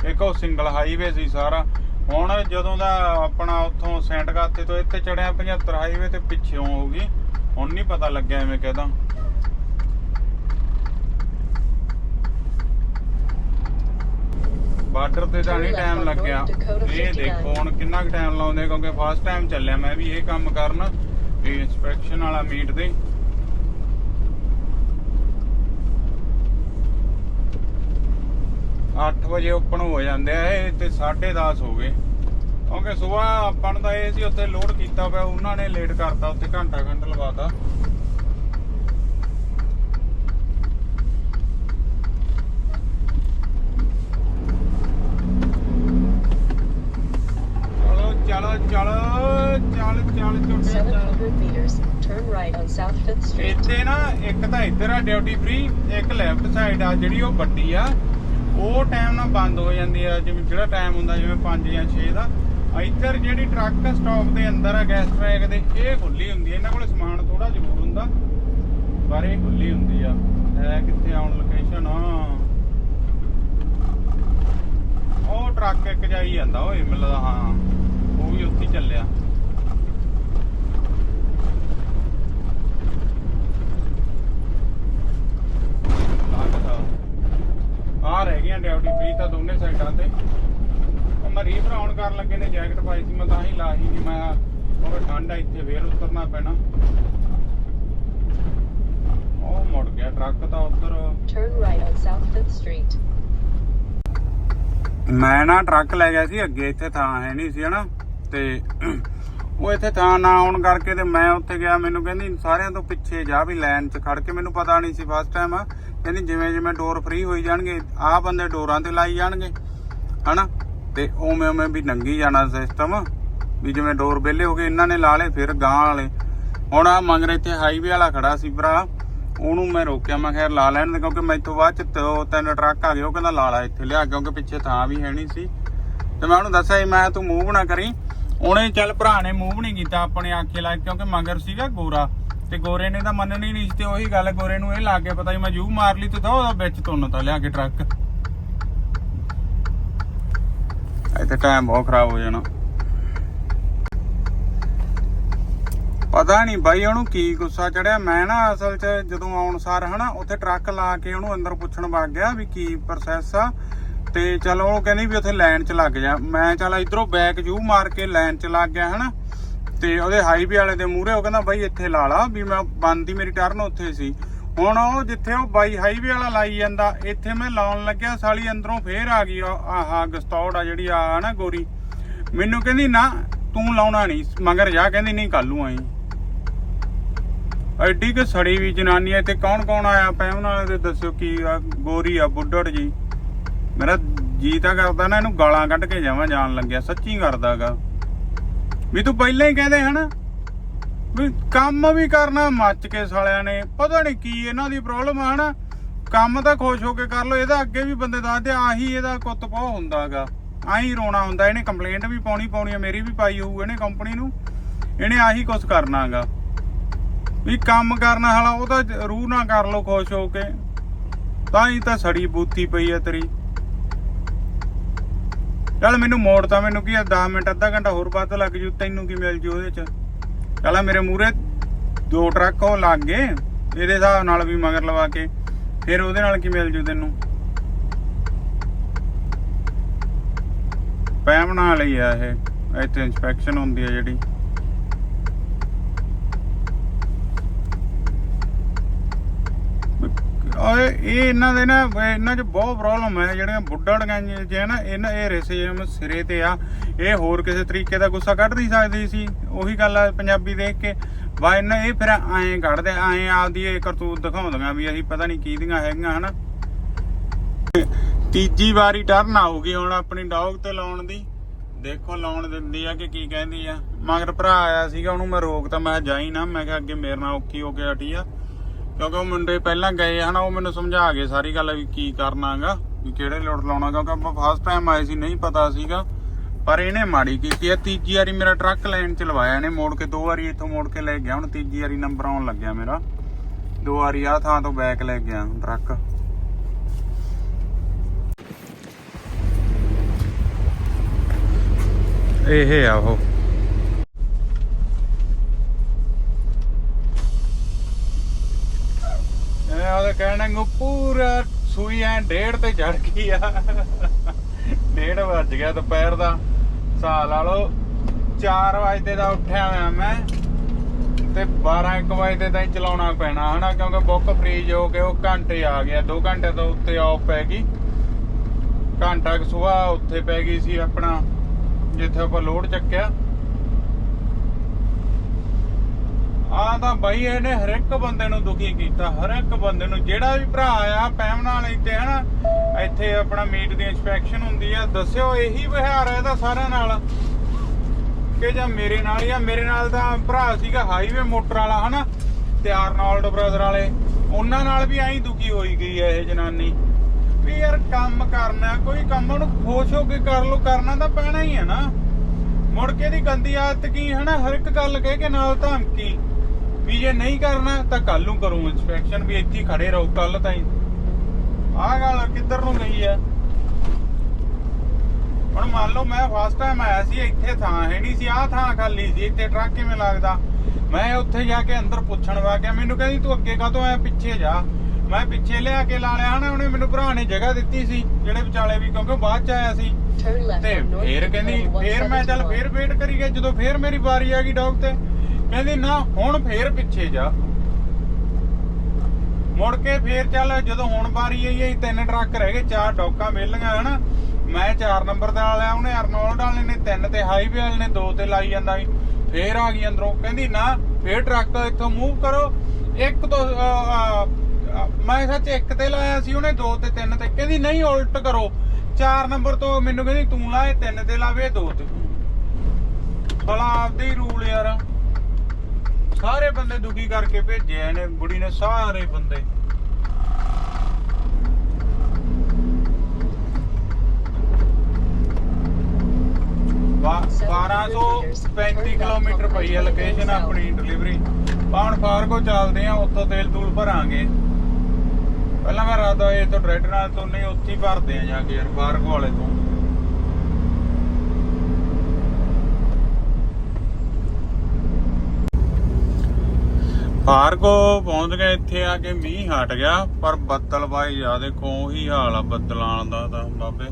ਇੱਕ ਉਹ ਸਿੰਗਲ ਹਾਈਵੇ ਸੀ ਸਾਰਾ ਹੁਣ ਜਦੋਂ ਦਾ ਆਪਣਾ ਉੱਥੋਂ ਸੈਂਟ ਗਾਤੇ ਤੋਂ ਇੱਥੇ ਚੜਿਆ 75 ਹਾਈਵੇ ਤੇ ਪਿੱਛੋਂ ਹੋ ਗਈ ਹੁਣ ਨਹੀਂ ਪਤਾ ਲੱਗਿਆ ਐਵੇਂ ਕਹਦਾ ਬਾਰਡਰ ਤੇ ਤਾਂ ਨਹੀਂ ਟਾਈਮ ਲੱਗਿਆ। ਇਹ ਦੇਖੋ ਹੁਣ ਕਿੰਨਾ ਕੁ ਟਾਈਮ ਲਾਉਂਦੇ ਕਿਉਂਕਿ ਫਸਟ ਟਾਈਮ ਚੱਲਿਆ ਮੈਂ ਵੀ ਇਹ ਕੰਮ ਕਰਨ ਇਹ ਇਨਸਪੈਕਸ਼ਨ ਵਾਲਾ ਮੀਟ ਦੇ ਅੱਠ ਵਜੇ ਓਪਨ ਹੋ ਜਾਂਦੇ ਆ ਇਹ ਤੇ 10:30 ਹੋ ਗਏ ਕਿਉਂਕਿ ਸਵੇਰ ਆਪਾਂ ਨੂੰ ਤਾਂ ਇਹ ਸੀ ਉੱਥੇ ਲੋਡ ਕੀਤਾ ਪਿਆ ਉਹਨਾਂ ਨੇ ਲੇਟ ਕਰਤਾ ਉੱਥੇ ਘੰਟਾ ਘੰਟ ਲਵਾਤਾ ਚਲੋ ਚਲੋ ਚਲੋ ਚੱਲ ਚੱਲ ਝੁੱਟਿਆ ਚੱਲ 700 meters. Turn right on South 5th Street. ਇੱਥੇ ਨਾ ਇੱਕ ਤਾਂ ਇੱਧਰ ਆ ਡਿਊਟੀ ਫ੍ਰੀ ਇੱਕ ਲੈਫਟ ਸਾਈਡ ਆ ਜਿਹੜੀ ਉਹ ਵੱਡੀ ਆ ਉਹ ਟਾਈਮ ਨਾਲ ਬੰਦ ਹੋ ਜਾਂਦੀ ਆ, ਜਿਵੇਂ ਜਿਹੜਾ ਟਾਈਮ ਹੁੰਦਾ, ਜਿਵੇਂ 5 ਜਾਂ 6 ਦਾ, ਇੱਧਰ ਜਿਹੜੀ ਟਰੱਕ ਸਟਾਪ ਦੇ ਅੰਦਰ ਆ ਗੈਸ ਟਰੈਕ ਦੇ, ਇਹ ਖੁੱਲੀ ਹੁੰਦੀ ਆ। ਇਹਨਾਂ ਕੋਲ ਸਮਾਨ ਥੋੜਾ ਜ਼ਰੂਰ ਹੁੰਦਾ, ਪਰ ਇਹ ਖੁੱਲੀ ਹੁੰਦੀ ਆ। ਹੈ ਕਿੱਥੇ ਆਉਣ ਲੋਕੇਸ਼ਨ ਆ ਉਹ ਟਰੱਕ ਇੱਕ ਜਾਈ ਜਾਂਦਾ, ਓਏ ਮਿਲਦਾ ਹਾਂ, ਉਹ ਵੀ ਉੱਥੇ ਚੱਲਿਆ। ਆ ਰਹਿ ਗਈਆਂ ਡਿਊਟੀ ਫ੍ਰੀ ਤਾਂ ਦੋਨੇ ਸਾਈਡਾਂ ਤੇ। ਉਹ ਮੈਂ ਰੀਬਰਾਊਨ ਕਰਨ ਲੱਗੇ ਨੇ ਜੈਕਟ ਪਾਈ ਸੀ ਮੈਂ ਤਾਂ ਹੀ ਲਾ ਹੀ ਨਹੀਂ ਮੈਂ ਉਹ ਠੰਡ ਆ ਇੱਥੇ ਫੇਰ ਉਤਰਨਾ ਪੈਣਾ। ਉਹ ਮੁੜ ਗਿਆ ਟਰੱਕ ਤਾਂ ਉਧਰ। Turn right on South 5th Street. ਮੈਂ ਨਾ ਟਰੱਕ ਲੈ ਗਿਆ ਸੀ ਅੱਗੇ ਇੱਥੇ ਥਾਂ ਹੈ ਨਹੀਂ ਸੀ ਹਨਾ? ਤੇ ਉਹ ਇੱਥੇ ਥਾਂ ਨਾ ਆਉਣ ਕਰਕੇ ਤੇ ਮੈਂ ਉੱਥੇ ਗਿਆ, ਮੈਨੂੰ ਕਹਿੰਦੀ ਸਾਰਿਆਂ ਤੋਂ ਪਿੱਛੇ ਜਾ ਵੀ ਲਾਈਨ 'ਚ ਖੜ ਕੇ, ਮੈਨੂੰ ਪਤਾ ਨਹੀਂ ਸੀ ਫਸਟ ਟਾਈਮ ਕਹਿੰਦੀ ਜਿਵੇਂ ਜਿਵੇਂ ਡੋਰ ਫ੍ਰੀ ਹੋਈ ਜਾਣਗੇ, ਆਹ ਬੰਦੇ ਡੋਰਾਂ ਤੇ ਲਾਈ ਜਾਣਗੇ, ਹਨਾ? ਤੇ ਉਵੇਂ ਉਵੇਂ ਵੀ ਨੰਗੀ ਜਾਣਾ ਸਿਸਟਮ ਵੀ ਜਿਵੇਂ ਡੋਰ ਵਿਹਲੇ ਹੋ ਗਏ, ਇਹਨਾਂ ਨੇ ਲਾ ਲਏ, ਫਿਰ ਗਾਂ ਵਾਲੇ। ਹੁਣ ਆ ਮੰਗਰ ਇੱਥੇ ਹਾਈਵੇ ਵਾਲਾ ਖੜਾ ਸੀ ਭਰਾ, ਉਹਨੂੰ ਮੈਂ ਰੋਕਿਆ, ਮੈਂ ਖੈਰ ਲਾ ਲੈਣ ਦੇ, ਕਿਉਂਕਿ ਮੈਥੋਂ ਬਾਅਦ ਚ ਦੋ ਤਿੰਨ ਟਰੱਕ ਆ ਗਏ, ਉਹ ਕਹਿੰਦਾ, ਲਾ ਲਾ, ਇੱਥੇ ਲਿਆ, ਕਿਉਂਕਿ ਪਿੱਛੇ ਥਾਂ ਵੀ ਹੈ ਨਹੀਂ ਸੀ। ਤੇ ਮੈਂ ਉਹਨੂੰ ਦੱਸਿਆ ਸੀ ਮੈਂ ਤੂੰ ਮੂਵ ਨਾ ਕਰੀ ਉਹਨੇ ਚੱਲ ਭਰਾ ਨੇ ਮੂਵ ਨਹੀਂ ਕੀਤਾ ਆਪਣੇ ਆਖੇ ਲਾਇਕ, ਕਿਉਂਕਿ ਮਗਰ ਸੀਗਾ ਗੋਰਾ। ਤੇ ਗੋਰੇ ਨੇ ਤਾਂ ਮੰਨਣੀ ਨਹੀਂ ਤੇ ਉਹੀ ਗੱਲ ਗੋਰੇ ਨੂੰ ਇਹ ਲੱਗ ਗਿਆ ਪਤਾ ਹੀ ਮੈਂ ਜੂ ਮਾਰ ਲਈ ਤੇ ਤਾਂ ਉਹਦਾ ਵਿੱਚ ਤੁੰਨ ਲਿਆ ਕੇ ਟਰੱਕ। ਇੱਥੇ ਟਾਈਮ ਬਹੁਤ ਖਰਾਬ ਹੋ ਜਾਣਾ। ਪਤਾ ਨਹੀਂ ਬਾਈ ਉਹਨੂੰ ਕੀ ਗੁੱਸਾ ਚੜਿਆ। ਮੈਂ ਨਾ ਅਸਲ 'ਚ ਜਦੋਂ ਆਉਣ ਸਾਰ ਹਨਾ, ਉੱਥੇ ਟਰੱਕ ਲਾ ਕੇ ਉਹਨੂੰ ਅੰਦਰ ਪੁੱਛਣ ਵਗ ਗਿਆ ਵੀ ਕੀ ਪ੍ਰੋਸੈਸ ਆ। ਤੇ ਚਲ ਉਹ ਕਹਿੰਦੀ ਵੀ ਉੱਥੇ ਲਾਈਨ 'ਚ ਲੱਗ ਜਾ। ਮੈਂ ਚਲ ਇਧਰੋਂ ਬੈਕ ਜੂ ਮਾਰ ਕੇ ਲਾਈਨ 'ਚ ਲੱਗ ਗਿਆ ਹਨਾ। ਤੇ ਉਹਦੇ ਹਾਈਵੇ ਵਾਲੇ ਦੇ ਮੂਹਰੇ ਉਹ ਕਹਿੰਦਾ, ਬਾਈ, ਇੱਥੇ ਲਾ ਲਾ ਵੀ ਮੈਂ ਬੰਦੀ ਮੇਰੀ ਟਰਨ ਉੱਥੇ ਸੀ। ਹੁਣ ਉਹ ਜਿੱਥੇ ਉਹ ਬਾਈ ਹਾਈਵੇ ਵਾਲਾ ਲਾਈ ਜਾਂਦਾ, ਇੱਥੇ ਮੈਂ ਲਾਉਣ ਲੱਗਿਆ, ਸਾਲੀ ਅੰਦਰੋਂ ਫੇਰ ਆ ਗਈ ਉਹ, ਆਹ, ਗਸਤੌੜ ਆ ਜਿਹੜੀ ਆ ਨਾ ਗੋਰੀ। ਮੈਨੂੰ ਕਹਿੰਦੀ, ਨਾ, ਤੂੰ ਲਾਉਣਾ ਨਹੀਂ, ਮਗਰ ਜਾ। ਕਹਿੰਦੀ, ਨਹੀਂ ਕੱਲੂ ਆਈ। ਐਡੀ ਕਿ ਸੜੀ ਵੀ ਜਨਾਨੀ ਐ ਕੌਣ ਕੌਣ ਆਇਆ? ਪੈ ਨਾਲ ਤੇ ਦੱਸਿਓ ਕੀ ਆ, ਗੋਰੀ ਆ, ਬੁੱਢੜ ਜੀ। ਮੇਰਾ ਜੀ ਤਾਂ ਕਰਦਾ ਨਾ ਇਹਨੂੰ ਗਾਲਾਂ ਕੱਢ ਕੇ ਜਾਵਾਂ, ਜਾਣ ਲੱਗਿਆ, ਸੱਚੀ ਕਰਦਾਗਾ। ਵੀ ਤੂੰ ਪਹਿਲਾਂ ਹੀ ਕਹਿੰਦੇ ਹਨਾ, ਵੀ ਕੰਮ ਵੀ ਕਰਨਾ ਮੱਚ ਕੇ ਸਾਲਿਆਂ ਨੇ, ਪਤਾ ਨਹੀਂ ਕੀ ਇਹਨਾਂ ਦੀ ਪ੍ਰੋਬਲਮ ਆ ਹਨਾ। ਕੰਮ ਤਾਂ ਖੁਸ਼ ਹੋ ਕੇ ਕਰ ਲੋ ਇਹਦਾ ਅੱਗੇ ਵੀ ਬੰਦੇ ਦੱਸਦੇ ਆਹੀ ਇਹਦਾ ਕੁੱਤ ਪਾਉ ਹੁੰਦਾਗਾ। ਆਹੀ ਰੋਣਾ ਹੁੰਦਾ, ਇਹਨੇ ਕੰਪਲੇਂਟ ਵੀ ਪਾਉਣੀ ਪਾਉਣੀ ਆ, ਮੇਰੀ ਵੀ ਪਾਈ ਹੋਊ ਇਹਨੇ ਕੰਪਨੀ ਨੂੰ। ਇਹਨੇ ਆਹੀ ਕੁਝ ਕਰਨਾਗਾ। ਵੀ ਕੰਮ ਕਰਨ ਵਾਲਾ, ਉਹ ਤਾਂ ਰੂਹ ਨਾ ਕਰ ਲੋ ਖੁਸ਼ ਹੋ ਕੇ। ਤਾਂ ਹੀ ਤਾਂ ਸੜੀ ਬੂਤੀ ਪਈ ਆ ਤੇਰੀ। ਚੱਲ ਮੈਨੂੰ ਮੋੜ ਤਾਂ ਮੈਨੂੰ ਕੀ ਆ 10 ਮਿੰਟ, ਅੱਧਾ ਘੰਟਾ ਹੋਰ ਵੱਧ ਲੱਗ ਜੂ, ਤੈਨੂੰ ਕੀ ਮਿਲ ਜੂ ਉਹਦੇ ਚ? ਚੱਲ ਮੇਰੇ ਮੂਰੇ ਦੋ ਟਰੱਕ ਉਹ ਲੱਗ ਗਏ, ਇਹਦੇ ਹਿਸਾਬ ਨਾਲ ਵੀ ਮਗਰ ਲਵਾ ਕੇ, ਫਿਰ ਉਹਦੇ ਨਾਲ ਕੀ ਮਿਲ ਜੂ ਤੈਨੂੰ? ਪੈਮ ਨਾਲ ਹੀ ਆ ਇਹ, ਇੱਥੇ ਇਨਸਪੈਕਸ਼ਨ ਹੁੰਦੀ ਆ ਜਿਹੜੀ। ਓਏ, ਇਹ ਇਹਨਾਂ ਦੇ ਨਾ ਇਹਨਾਂ 'ਚ ਬਹੁਤ ਪ੍ਰੋਬਲਮ ਹੈ, ਜਿਹੜੀਆਂ ਬੁੱਢੜੀਆਂ ਜੇ ਨਾ ਇਹਨਾਂ ਇਹ ਰੇਸਿਜ਼ਮ ਸਿਰੇ ਤੇ ਆ। ਇਹ ਹੋਰ ਕਿਸੇ ਤਰੀਕੇ ਦਾ ਗੁੱਸਾ ਕੱਢ ਨਹੀਂ ਸਕਦੀ ਸੀ। ਉਹੀ ਗੱਲ ਆ ਪੰਜਾਬੀ ਦੇਖ ਕੇ। ਵਾ ਇਹਨਾਂ ਇਹ ਫਿਰ ਐਂ ਕੱਢਦੇ, ਐਂ ਆਪਦੀ ਇਹ ਕਰਤੂਤ ਦਿਖਾਉਂਦੀਆਂ ਵੀ ਅਸੀਂ ਪਤਾ ਨਹੀਂ ਕੀ ਦੀਆਂ ਹੈਗੀਆਂ, ਹਨਾ? ਤੀਜੀ ਵਾਰੀ ਟਰਨ ਆਊਗੀ ਹੁਣ ਆਪਣੀ ਡੌਗ ਤੇ ਲਾਉਣ ਦੀ। ਦੇਖੋ ਲਾਉਣ ਦਿੰਦੀ ਆ ਕਿ ਕੀ ਕਹਿੰਦੀ ਆ। ਮਗਰ ਭਰਾ ਆਇਆ ਸੀਗਾ, ਉਹਨੂੰ ਮੈਂ ਰੋਕਤਾ, ਮੈਂ ਜਾਈ ਨਾ। ਮੈਂ ਕਿਹਾ, ਅੱਗੇ ਮੇਰੇ ਨਾਲ ਔਖੀ ਹੋ ਕੇ ਹਟੀ ਆ। ਕਿਉਂਕਿ ਉਹ ਮੁੰਡੇ ਪਹਿਲਾਂ ਗਏ ਹਨਾ, ਉਹ ਮੈਨੂੰ ਸਮਝਾ ਗਏ ਸਾਰੀ ਗੱਲ ਵੀ ਕੀ ਕਰਨਾਗਾ, ਵੀ ਕਿਹੜੇ ਲੋਟ ਲਾਉਣਾ, ਕਿਉਂਕਿ ਆਪਾਂ ਫਸਟ ਟਾਈਮ ਆਏ ਸੀ, ਨਹੀਂ ਪਤਾ ਸੀਗਾ। ਪਰ ਇਹਨੇ ਮਾੜੀ ਕੀਤੀ ਆ ਤੀਜੀ ਵਾਰੀ ਮੇਰਾ ਟਰੱਕ ਲਾਈਨ ਚ ਲਵਾਇਆ ਇਹਨੇ, ਮੋੜ ਕੇ ਦੋ ਵਾਰੀ ਇੱਥੋਂ ਮੋੜ ਕੇ ਲੈ ਗਿਆ, ਹੁਣ ਤੀਜੀ ਵਾਰੀ ਨੰਬਰ ਆਉਣ ਲੱਗਿਆ ਮੇਰਾ। ਦੋ ਵਾਰੀ ਆ ਥਾਂ ਤੋਂ ਬੈਕ ਲੈ ਗਿਆ ਟਰੱਕ। ਇਹ ਆ ਉਹ ਇਹ ਉਹਦੇ ਪੂਰਾ ਸੂਈ ਐ ਡੇਢ ਤੇ ਚੜ ਗਈ ਆ। ਡੇਢ ਵੱਜ ਗਿਆ ਦੁਪਹਿਰ ਦਾ। ਸਾਲ ਲਾ ਲਓ। 4 ਵਜੇ ਦਾ ਉੱਠਿਆ ਹੋਇਆ ਮੈਂ ਤੇ 12 1 ਵਜੇ ਤਾਈਂ ਚਲਾਉਣਾ ਪੈਣਾ, ਹਨਾ? ਕਿਉਂਕਿ ਬੁੱਕ ਫ੍ਰੀਜ ਹੋ ਕੇ ਉਹ ਘੰਟੇ ਆ ਗਿਆ 2 ਘੰਟੇ ਤੋਂ ਉੱਤੇ ਆਫ ਪੈ ਗਈ। ਘੰਟਾ ਕੁ ਸਵੇਰ ਉੱਥੇ ਪੈ ਗਈ ਸੀ ਆਪਣਾ, ਜਿੱਥੇ ਆਪਾਂ ਲੋਡ ਚੱਕਿਆ। ਆ ਤਾਂ ਬਾਈ ਇਹਨੇ ਹਰ ਇੱਕ ਬੰਦੇ ਨੂੰ ਦੁਖੀ ਕੀਤਾ ਹਰ ਇੱਕ ਬੰਦੇ ਨੂੰ। ਜਿਹੜਾ ਵੀ ਭਰਾ ਆ ਪੈਮ ਨਾਲ ਇੱਥੇ ਹਨਾ, ਇੱਥੇ ਆਪਣਾ ਮੀਟ ਦੀ ਇਨਸਪੈਕਸ਼ਨ ਹੁੰਦੀ ਆ, ਦੱਸਿਓ ਇਹੀ ਵਿਹਾਰ ਹੈ ਇਹਦਾ ਸਾਰਿਆਂ ਨਾਲ। ਕਿ ਜਾਂ ਮੇਰੇ ਨਾਲ ਹੀ ਮੇਰੇ ਨਾਲ ਤਾਂ ਭਰਾ ਸੀਗਾ ਹਾਈਵੇ ਮੋਟਰ ਵਾਲਾ ਹਨਾ, ਤੇ ਆਰਨੋਲਡ ਬ੍ਰਦਰ ਵਾਲੇ। ਉਹਨਾਂ ਨਾਲ ਵੀ ਐਂ ਦੁਖੀ ਹੋਈ ਗਈ ਹੈ ਇਹ ਜਨਾਨੀ। ਵੀ ਯਾਰ ਕੰਮ ਕਰਨਾ, ਕੋਈ ਕੰਮ ਨੂੰ ਖੁਸ਼ ਹੋ ਕੇ ਕਰ ਲੋ ਕਰਨਾ ਤਾਂ ਪੈਣਾ ਹੀ ਹੈ ਨਾ। ਮੁੜ ਕੇ ਦੀ ਗੰਦੀ ਆਦਤ ਕੀ ਹਨਾ, ਹਰ ਇੱਕ ਗੱਲ ਕਹਿ ਕੇ ਨਾਲ ਧਮਕੀ। ਵੀ ਜੇ ਨਹੀਂ ਕਰਨਾ ਤਾਂ ਕੱਲ ਨੂੰ ਕਰੂੰ ਇਨਸਪੈਕਸ਼ਨ ਵੀ ਇੱਥੇ ਖੜੇ ਰਹੋ ਕੱਲ ਤਾਈਂ। ਆਹ ਗੱਲ ਕਿੱਧਰ ਨੂੰ ਗਈ ਹੈ ਹੁਣ ਮੰਨ ਲਓ ਮੈਂ ਫਸਟ ਟਾਈਮ ਆਇਆ ਸੀ ਇੱਥੇ ਥਾਂ ਹੈ ਨਹੀਂ ਸੀ ਆਹ ਥਾਂ ਖਾਲੀ ਸੀ ਇੱਥੇ ਟਰੱਕ ਕਿਵੇਂ ਲੱਗਦਾ? ਮੈਂ ਉੱਥੇ ਜਾ ਕੇ ਅੰਦਰ ਪੁੱਛਣ ਵਾ ਗਿਆ ਮੈਨੂੰ ਕਹਿੰਦੀ ਤੂੰ ਅੱਗੇ ਕਾਹਤੋਂ ਆਇਆ? ਪਿੱਛੇ ਜਾ। ਮੈਂ ਪਿੱਛੇ ਲਿਆ ਕੇ ਲਾ ਲਿਆ ਹਨਾ ਉਹਨੇ ਮੈਨੂੰ ਭਰਾ ਨੇ ਜਗ੍ਹਾ ਦਿੱਤੀ ਸੀ ਜਿਹੜੇ ਵਿਚਾਲੇ ਵੀ ਕਿਉਂਕਿ ਬਾਅਦ ਚ ਆਇਆ ਸੀ। ਤੇ ਫੇਰ ਕਹਿੰਦੀ ਫੇਰ ਮੈਂ ਚੱਲ 171. ਫੇਰ ਵੇਟ ਕਰੀ ਗਿਆ ਜਦੋਂ ਫੇਰ ਮੇਰੀ ਵਾਰੀ ਆ ਗਈ ਡੌਗ ਤੇ। ਕਹਿੰਦੀ, ਨਾ, ਹੁਣ ਫੇਰ ਪਿੱਛੇ ਜਾ। ਮੁੜ ਕੇ ਫੇਰ ਚੱਲ, ਜਦੋਂ ਹੁਣ ਵਾਰੀ ਆਈ, ਅਸੀਂ ਤਿੰਨ ਟਰੱਕ ਰਹਿ ਗਏ, ਚਾਰ ਡੌਕਾਂ ਮਿਲਣੀਆਂ, ਹਨਾ? ਮੈਂ 4 ਨੰਬਰ ਦਾ ਵਾਲਿਆ, ਉਹਨੇ ਅਰਨੋਲਡ ਵਾਲੇ ਨੇ, ਤਿੰਨ ਤੇ ਹਾਈਵੇ ਵਾਲੇ ਨੇ, ਦੋ ਤੇ ਲਾਈ ਜਾਂਦਾ ਸੀ। ਫੇਰ ਆ ਗਈ ਅੰਦਰੋਂ, ਕਹਿੰਦੀ, ਨਾ, ਫੇਰ ਟਰੱਕ ਇੱਥੋਂ ਮੂਵ ਕਰੋ। ਇੱਕ ਤੋਂ ਮੈਂ ਸੱਚ ਇੱਕ ਤੇ ਲਾਇਆ ਸੀ, ਉਹਨੇ ਦੋ ਤੇ ਤਿੰਨ ਤੇ। ਕਹਿੰਦੀ, ਨਹੀਂ, ਉਲਟ ਕਰੋ। 4 ਨੰਬਰ ਤੋਂ ਮੈਨੂੰ ਕਹਿੰਦੀ, ਤੂੰ ਲਾਏ ਤਿੰਨ ਤੇ ਲਾਵੇ, ਦੋ ਤੇ ਭਲਾ ਆਪਦੇ ਹੀ ਰੂਲ ਯਾਰ। ਸਾਰੇ ਬੰਦੇ ਦੁਖੀ ਕਰਕੇ ਭੇਜੇ ਆ ਇਹਨੇ, ਬੁੜੀ ਨੇ ਸਾਰੇ ਬੰਦੇ। ਵਾ- 1235 ਕਿਲੋਮੀਟਰ ਪਈ ਹੈ ਲੋਕੇਸ਼ਨ ਆਪਣੀ ਡਿਲੀਵਰੀ ਪਾਉਣ ਫਾਰਗੋ ਚੱਲਦੇ ਆ, ਉੱਥੋਂ ਤੇਲ ਤੂਲ ਭਰਾਂਗੇ। ਪਹਿਲਾਂ ਮੈਂ ਰਾਦਾ ਇਹ ਤੋਂ ਡਾਇਰੈਕਟ ਨਾਲ ਤੋਂ ਨਹੀਂ, ਉੱਥੇ ਹੀ ਭਰਦੇ ਆ ਜਾ ਕੇ ਯਾਰ, ਫਾਰਗੋ ਵਾਲੇ ਤੋਂ। ਫਾਰਗੋ ਪਹੁੰਚ ਗਏ, ਇੱਥੇ ਆ ਕੇ ਮੀਂਹ ਹਟ ਗਿਆ, ਪਰ ਬੱਦਲ ਬਾਈ ਆ, ਦੇਖੋ ਉਹੀ ਹਾਲ ਆ ਬੱਦਲਾਂ ਦਾ ਤਾਂ ਬਾਬੇ।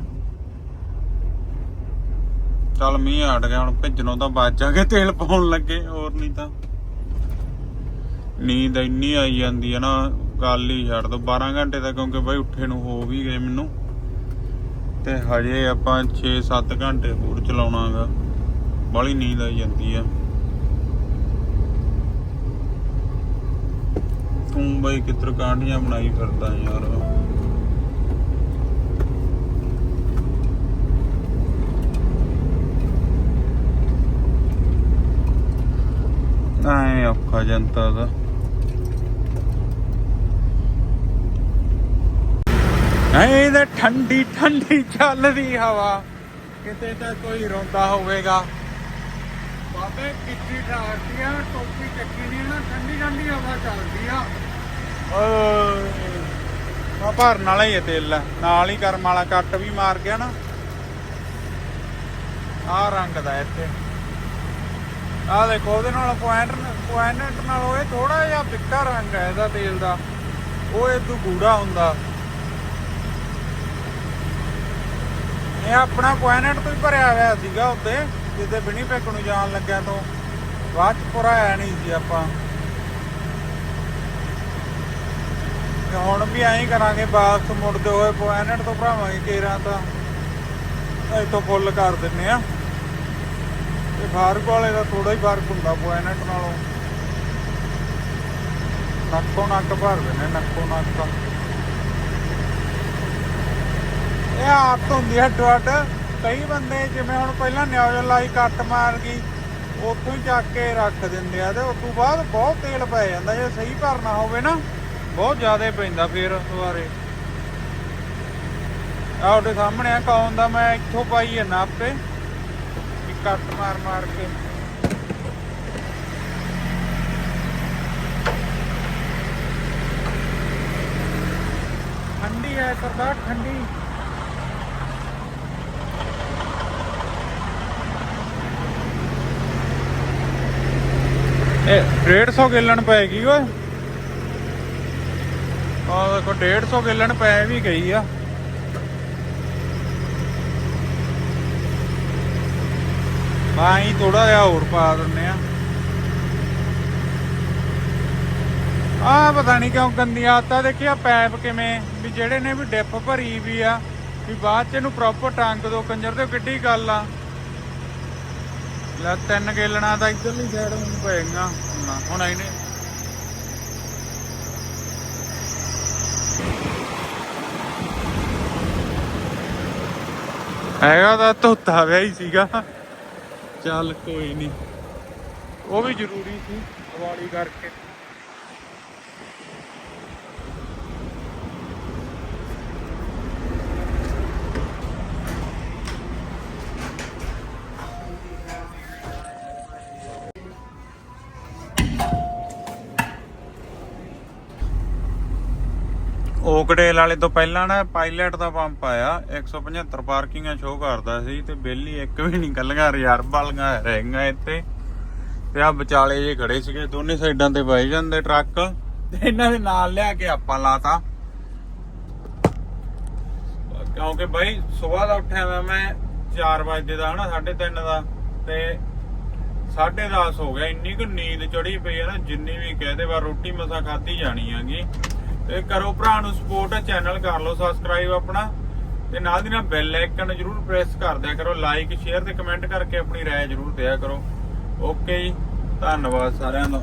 ਚੱਲ ਮੀਂਹ ਹਟ ਗਿਆ, ਹੁਣ ਭਿੱਜਣੋਂ ਤਾਂ ਬਚ ਜਾਗੇ, ਤੇਲ ਪਾਉਣ ਲੱਗੇ, ਹੋਰ ਨਹੀਂ ਤਾਂ। ਨੀਂਦ ਇੰਨੀ ਆਈ ਜਾਂਦੀ ਹੈ ਨਾ, ਗੱਲ ਹੀ ਛੱਡ ਦੋ 12 ਘੰਟੇ ਤਾਂ ਕਿਉਂਕਿ ਬਾਈ ਉੱਠੇ ਨੂੰ ਹੋ ਵੀ ਗਏ ਮੈਨੂੰ। ਤੇ ਹਜੇ ਆਪਾਂ 6-7 ਘੰਟੇ ਹੋਰ ਚਲਾਉਣਾਗਾ ਬੜੀ ਨੀਂਦ ਆਈ ਜਾਂਦੀ ਆ। ਤੂੰ ਬਾਈ ਕਿੱਧਰ ਕਾਂਡੀਆਂ ਬਣਾਈ ਫਿਰਦਾ ਯਾਰ। ਐ ਔਖਾ ਜਨਤਾ ਦਾ। ਐ ਤੇ ਠੰਡੀ ਠੰਡੀ ਚੱਲਦੀ ਹਵਾ। ਕਿਤੇ ਤਾਂ ਕੋਈ ਰੋਂਦਾ ਹੋਵੇਗਾ। ਬਾਬੇ ਕਿੱਡੀ ਠਾਰਦੀਆਂ ਟੋਪੀ ਚੱਕੀ ਨਹੀਂ ਨਾ, ਠੰਡੀ ਠੰਡੀ ਹਵਾ ਚੱਲਦੀ ਆ। ਆ ਭਰਨ ਵਾਲਾ ਹੀ ਹੈ ਤੇਲ। ਨਾਲ ਹੀ ਕਰਮ ਵਾਲਾ ਕੱਟ ਵੀ ਮਾਰ ਗਿਆ ਨਾ। ਆ ਰੰਗ ਦਾ ਇੱਥੇ। ਆ ਦੇਖੋ, ਉਹਦੇ ਨਾਲ ਪੁਆਇੰਟ ਪੁਆਇੰਟ ਨਾਲ ਉਹ ਥੋੜਾ ਜਿਹਾ ਫਿੱਕਾ ਰੰਗ ਹੈ ਇਹਦਾ ਤੇਲ ਦਾ। ਉਹ ਇਦੋਂ ਗੂੜਾ ਹੁੰਦਾ। ਇਹ ਆਪਣਾ ਪੁਆਇੰਟ ਤੋਂ ਹੀ ਭਰਿਆ ਹੋਇਆ ਸੀਗਾ ਉੱਤੇ। ਜਿੱਦੇ ਵਿਨੀਪੈਗ ਨੂੰ ਜਾਣ ਲੱਗਿਆ ਤੋਂ ਬਾਅਦ ਚ ਭਰਾਇਆ ਨਹੀਂ ਸੀ ਆਪਾਂ। ਤੇ ਹੁਣ ਵੀ ਐਂ ਕਰਾਂਗੇ, ਵਾਪਸ ਮੁੜਦੇ ਹੋਏ ਪੁਆਇੰਟ ਤੋਂ ਭਰਾਵਾਂਗੇ ਕੇਰਾਂ ਤਾਂ। ਇੱਥੋਂ ਫੁੱਲ ਕਰ ਦਿੰਨੇ ਆ। ਤੇ ਫਾਰਕ ਵਾਲੇ ਦਾ ਥੋੜਾ ਹੀ ਫ਼ਰਕ ਹੁੰਦਾ ਪੁਆਇੰਟ ਨਾਲੋਂ। ਨੱਕੋ ਨੱਕ ਭਰ ਦਿੰਨੇ ਨੱਕੋ ਨੱਕ ਇਹ ਆਪ ਹੁੰਦੀ ਹੈ ਡਵੱਡ ਕਈ ਬੰਦੇ ਜਿਵੇਂ ਹੁਣ ਪਹਿਲਾਂ ਨਿਊਜ਼ਲ ਲਾਈ ਕੱਟ ਮਾਰ ਗਈ, ਉੱਥੋਂ ਹੀ ਚੱਕ ਕੇ ਰੱਖ ਦਿੰਦੇ ਆ ਤੇ ਉਸ ਤੋਂ ਬਾਅਦ ਬਹੁਤ ਤੇਲ ਪੈ ਜਾਂਦਾ, ਜੇ ਸਹੀ ਭਰਨਾ ਹੋਵੇ ਨਾ। ਬਹੁਤ ਜ਼ਿਆਦਾ ਪੈਂਦਾ ਫਿਰ ਦੁਬਾਰੇ ਆਹ ਉਹਦੇ ਸਾਹਮਣੇ ਆ, ਕੌਣ ਦਾ ਮੈਂ ਇੱਥੋਂ ਪਾਈ ਹੈ ਨਾਪ ਤੇ ਕੱਟ ਮਾਰ ਮਾਰ ਕੇ। ਠੰਡੀ ਹੈ, ਸਰਦਾਰ, ਠੰਡੀ। ਇਹ 150 ਗੈਲਨ ਪੈਗੀ ਓਏ। ਆ ਦੇਖੋ 150 ਗੈਲਨ ਪੈ ਵੀ ਗਈ ਆ। ਬਾਈ ਥੋੜਾ ਜਿਹਾ ਹੋਰ ਪਾ ਦਿੰਨੇ ਆ। ਆ ਪਤਾ ਨਹੀਂ ਕਿਉਂ ਗੰਦੀ ਆਦਤਾਂ ਦੇਖਿਆ ਪੈਪ ਕਿਵੇਂ, ਵੀ ਜਿਹੜੇ ਨੇ ਵੀ ਡਿਪ ਭਰੀ ਵੀ ਆ, ਵੀ ਬਾਅਦ ਚ ਇਹਨੂੰ ਪ੍ਰੋਪਰ ਟੰਗ ਦੋ, ਕੰਜਰ ਤੇ ਕਿੱਡੀ ਗੱਲ ਆ। ਲੈ, ਤਿੰਨ ਗੇਲਣਾ ਤਾਂ ਇਧਰਲੀ ਸਾਈਡ ਨੂੰ ਪਏਗਾ। ਹੁਣ ਇਹਨੇ ਹੈਗਾ ਤਾਂ ਧੋਤਾ ਵਿਆ ਹੀ ਸੀਗਾ। ਚੱਲ ਕੋਈ ਨਹੀਂ ਉਹ ਵੀ ਜ਼ਰੂਰੀ ਸੀ, ਦੀਵਾਲੀ ਕਰਕੇ। ਓਕਡੇਲ ਵਾਲੇ ਤੋਂ ਪਹਿਲਾਂ ਨਾ ਪਾਇਲਟ ਦਾ ਪੰਪ ਆਇਆ 175 ਪਾਰਕਿੰਗਾਂ ਸ਼ੋਅ ਕਰਦਾ ਸੀ ਤੇ ਬੇਲੀ ਇੱਕ ਵੀ ਨਹੀਂ ਕੱਲੀਆਂ ਰਿਜ਼ਰਵ ਵਾਲੀਆਂ ਰਹਿਗੀਆਂ ਇੱਥੇ। ਤੇ ਆ ਵਿਚਾਲੇ ਜੇ ਖੜੇ ਸੀਗੇ, ਦੋਨੇ ਸਾਈਡਾਂ ਤੇ ਵਹੀ ਜਾਂਦੇ ਟਰੱਕ। ਤੇ ਇਹਨਾਂ ਦੇ ਨਾਲ ਲਿਆ ਕੇ ਆਪਾਂ ਲਾਤਾ। ਕਿਉਂਕਿ ਬਾਈ ਸਵੇਰ ਦਾ ਉੱਠਿਆ ਮੈਂ ਮੈਂ 4 ਵਜੇ ਦਾ ਹਨਾ 3:30 ਦਾ। ਤੇ 10:30 ਹੋ ਗਿਆ, ਇੰਨੀ ਕੁ ਨੀਂਦ ਚੜੀ ਪਈ ਹੈ ਨਾ, ਜਿੰਨੀ ਵੀ ਕਹਦੇ ਵਾਰ ਰੋਟੀ ਮਸਾ ਖਾਧੀ ਜਾਣੀ ਹੈਗੀ। ਤੇ ਕਰੋ ਭਰਾ ਨੂੰ ਸਪੋਰਟ ਚੈਨਲ ਕਰ ਲਓ ਸਬਸਕ੍ਰਾਈਬ ਆਪਣਾ। ਤੇ ਨਾਲ ਦੀ ਨਾਲ ਬੈਲ ਆਈਕਨ ਜਰੂਰ ਪ੍ਰੈਸ ਕਰ ਦਿਆ ਕਰੋ ਲਾਈਕ ਸ਼ੇਅਰ ਤੇ ਕਮੈਂਟ ਕਰਕੇ ਆਪਣੀ ਰਾਏ ਜਰੂਰ ਦਿਆ ਕਰੋ। ਓਕੇ ਜੀ, ਧੰਨਵਾਦ ਸਾਰਿਆਂ ਦਾ।